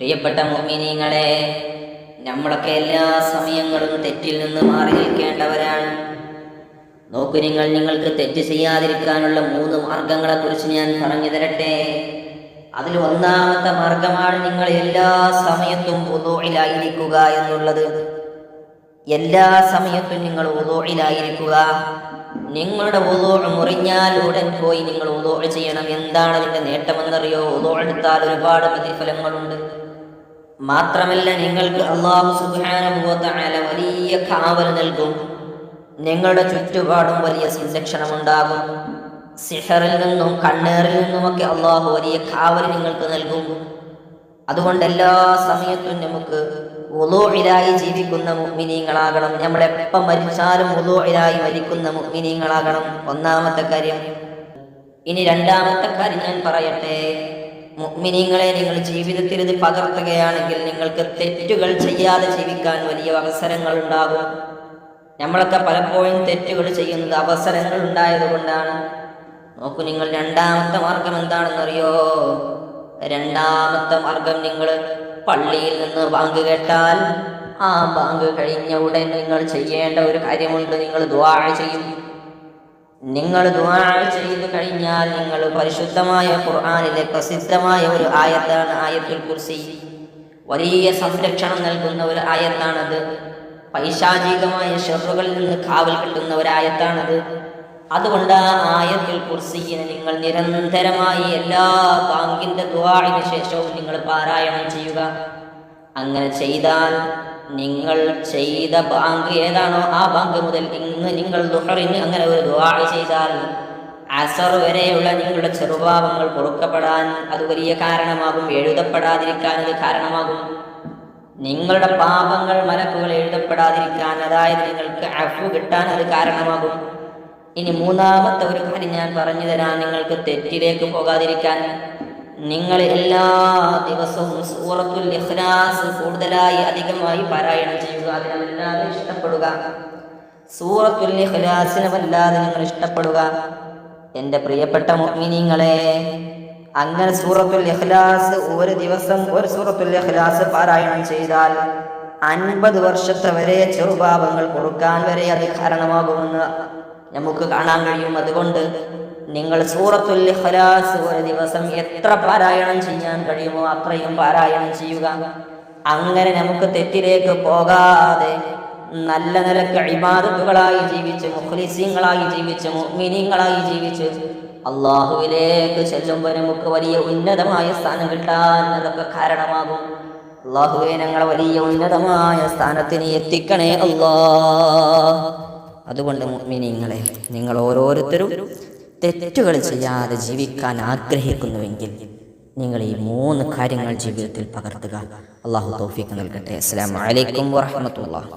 പ്രിയപ്പെട്ട മുഅ്മിനീങ്ങളെ നമ്മളൊക്കെ എല്ലാ സമയങ്ങളും തെറ്റിൽ നിന്ന് മാറി നിൽക്കേണ്ടവരാണ്. നോക്കൂ നിങ്ങൾ നിങ്ങൾക്ക് തെറ്റ് ചെയ്യാതിരിക്കാനുള്ള മൂന്ന് മാർഗങ്ങളെ കുറിച്ച് ഞാൻ പറഞ്ഞു തരട്ടെ. അതിൽ ഒന്നാമത്തെ മാർഗമാണ് നിങ്ങൾ എല്ലാ സമയത്തും ഉദോയിലായിരിക്കുക എന്നുള്ളത്. എല്ലാ സമയത്തും നിങ്ങൾ ഉദോയിലായിരിക്കുക നിങ്ങളുടെ ഉദോ മുറിഞ്ഞാൽ ഉടൻ പോയി നിങ്ങൾ ഉദോ ചെയ്യണം. എന്താണ് അതിന്റെ നേട്ടമെന്നറിയോ? ഉദോ എടുത്താൽ ഒരുപാട് പ്രതിഫലങ്ങളുണ്ട്. മാത്രമല്ല നിങ്ങൾക്ക് അള്ളാഹു സുഖാനുഭവത്തായ വലിയ കാവൽ നൽകും. നിങ്ങളുടെ ചുറ്റുപാടും വലിയ സംരക്ഷണമുണ്ടാകും. സിഹറിൽ നിന്നും കണ്ണേറിൽ നിന്നുമൊക്കെ അള്ളാഹു വലിയ കാവൽ നിങ്ങൾക്ക് നൽകും. അതുകൊണ്ട് എല്ലാ സമയത്തും നമുക്ക് ഒലോയിലായി ജീവിക്കുന്ന മുഗ്മിനീങ്ങളാകണം നമ്മൾ എപ്പം മരിച്ചാലും ഒലോയിലായി മരിക്കുന്ന മുഗ്മിനീങ്ങളാകണം ഒന്നാമത്തെ കാര്യം. ഇനി രണ്ടാമത്തെ കാര്യം ഞാൻ പറയട്ടെ. മുഗ്മിനീങ്ങളെ നിങ്ങൾ ജീവിതത്തിൽ ഇത് പകർത്തുകയാണെങ്കിൽ നിങ്ങൾക്ക് തെറ്റുകൾ ചെയ്യാതെ ജീവിക്കാൻ വലിയ അവസരങ്ങൾ ഉണ്ടാകും. നമ്മളൊക്കെ പലപ്പോഴും തെറ്റുകൾ ചെയ്യുന്നത് അവസരങ്ങൾ ഉണ്ടായത് കൊണ്ടാണ്. നോക്കൂ നിങ്ങൾ രണ്ടാമത്തെ മാർഗം എന്താണെന്നറിയോ? രണ്ടാമത്തെ മാർഗം നിങ്ങൾ പള്ളിയിൽ നിന്ന് ബാങ്ക് കേട്ടാൽ ആ ബാങ്ക് കഴിഞ്ഞ ഉടൻ നിങ്ങൾ ചെയ്യേണ്ട ഒരു കാര്യമുണ്ട്. നിങ്ങൾ ദ്വാഴ ചെയ്യും. നിങ്ങൾ ദുആ ചെയ്തു കഴിഞ്ഞാൽ നിങ്ങൾ പരിശുദ്ധമായ ഖുർആാനിലെ പ്രസിദ്ധമായ ഒരു ആയത്താണ് ആയത്തുൽ കുർസി. വലിയ സംരക്ഷണം നൽകുന്ന ഒരു ആയത്താണത്. പൈശാചികമായ ഷെറുകളിൽ നിന്ന് കാവൽ കിട്ടുന്ന ഒരു ആയത്താണത്. അതുകൊണ്ട് ആ ആയത്തിൽ കുർസിന് നിങ്ങൾ നിരന്തരമായി എല്ലാ ബാങ്കിന്റെ ദുവാഴിന് ശേഷവും നിങ്ങൾ പാരായണം ചെയ്യുക. അങ്ങനെ ചെയ്താൽ നിങ്ങൾ ചെയ്ത ബാങ്ക് ഏതാണോ ആ ബാങ്ക് മുതൽ ഇന്ന് നിങ്ങൾ ദുഹറിന് അങ്ങനെ ഒരു ദുവാ ചെയ്താൽ അസർ വരെയുള്ള നിങ്ങളുടെ ചെറുപാപങ്ങൾ പൊറുക്കപ്പെടാൻ അത് വലിയ കാരണമാകും എഴുതപ്പെടാതിരിക്കാൻ അത് കാരണമാകും. നിങ്ങളുടെ പാപങ്ങൾ മലക്കുകൾ എഴുതപ്പെടാതിരിക്കാൻ അതായത് നിങ്ങൾക്ക് അഫു കിട്ടാൻ അത് കാരണമാകും. ഇനി മൂന്നാമത്തെ ഒരു കാര്യം ഞാൻ പറഞ്ഞു തരാം നിങ്ങൾക്ക് തെറ്റിലേക്ക് പോകാതിരിക്കാൻ. നിങ്ങൾ എല്ലാ ദിവസവും സൂറത്തുൽ ഇഖ്ലാസ് കൂടുതലായി അധികമായി പാരായണം ചെയ്യുക. അതിനെ വല്ലാതെ ഇഷ്ടപ്പെടുക. സൂറത്തുൽ ഇഖ്ലാസിനെ വല്ലാതെ നിങ്ങൾ ഇഷ്ടപ്പെടുക. എന്റെ പ്രിയപ്പെട്ട മുഅ്മിനീങ്ങളെ അങ്ങനെ സൂറത്തുൽ ഇഖ്ലാസ് ഒരു ദിവസം ഒരു സൂറത്തുൽ ഇഖ്ലാസ് പാരായണം ചെയ്താൽ അൻപത് വർഷത്തെ വരെ ചെറുപാപങ്ങൾ കൊടുക്കാൻ വരെ അത് കാരണമാകുമെന്ന് നമുക്ക് കാണാൻ കഴിയും. അതുകൊണ്ട് നിങ്ങൾ സൂറത്തുൽ ഇഖ്ലാസ് ഒരു ദിവസം എത്ര പാരായണം ചെയ്യാൻ കഴിയുമോ അത്രയും പാരായണം ചെയ്യുക. അങ്ങനെ നമുക്ക് തെറ്റിലേക്ക് പോകാതെ നല്ല നിലയ്ക്ക് ഇബാദത്തുകളായി ജീവിച്ച് മുഖ്ലിസിങ്ങളായി ജീവിച്ച് മുഅ്മിനീങ്ങളായി ജീവിച്ച് അള്ളാഹുവിലേക്ക് ചെല്ലുമ്പോൾ നമുക്ക് വലിയ ഉന്നതമായ സ്ഥാനം കിട്ടാൻ അതൊക്കെ കാരണമാകും. അള്ളാഹുവെ ഞങ്ങളെ വലിയ ഉന്നതമായ സ്ഥാനത്തിന് എത്തിക്കണേ അള്ളാ. അതുകൊണ്ട് മിനിങ്ങളെ നിങ്ങൾ ഓരോരുത്തരും തെറ്റുകൾ ചെയ്യാതെ ജീവിക്കാൻ ആഗ്രഹിക്കുന്നുവെങ്കിൽ നിങ്ങൾ ഈ മൂന്ന് കാര്യങ്ങൾ ജീവിതത്തിൽ പകർത്തുക. അള്ളാഹു തൗഫീഖ് നൽകട്ടെ. അസ്സാം അലൈക്കും വറഹ്മത്തുള്ളാഹി